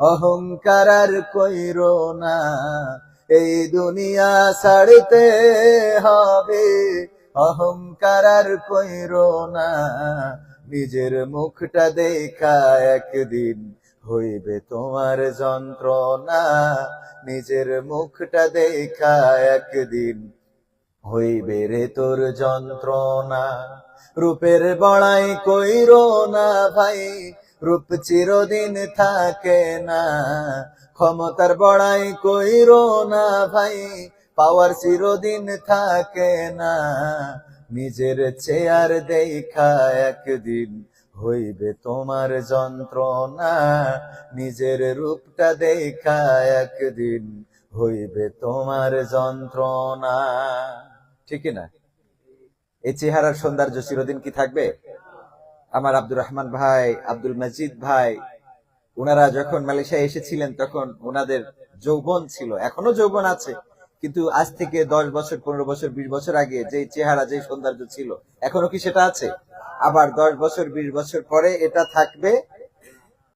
অহংকার আর কইরো না। এই দুনিয়া ছাড়তে হবে। অহংকার আর কইর না। নিজের মুখটা দেখা একদিন হইবে তোমার যন্ত্রণা। নিজের মুখটা দেখা একদিন হইবে রে তোর যন্ত্রণা। রূপের বড়াই কইর না ভাই। রূপ চিরদিন থাকে না। ক্ষমতার বড়াই কইরো না ভাই, পাওয়ার চিরদিন থাকে না। নিজের চেয়ার দেখা একদিন হইবে তোমার যন্ত্রণা। নিজের রূপটা দেখা একদিন হইবে তোমার যন্ত্রণা। ঠিক না? এই চেহারার সৌন্দর্য চিরদিন কি থাকবে? আমার আব্দুর রহমান ভাই, আব্দুল মজিদ ভাই ওনারা যখন মালয়েশিয়া এসেছিলেন তখন ওনাদের যৌবন ছিল, এখনও যৌবন আছে। কিন্তু আজ থেকে দশ বছর, পনেরো বছর, বিশ বছর আগে যে চেহারা যে সৌন্দর্য ছিল, এখনও কি সেটা আছে? আবার দশ বছর, বিশ বছর পরে এটা থাকবে?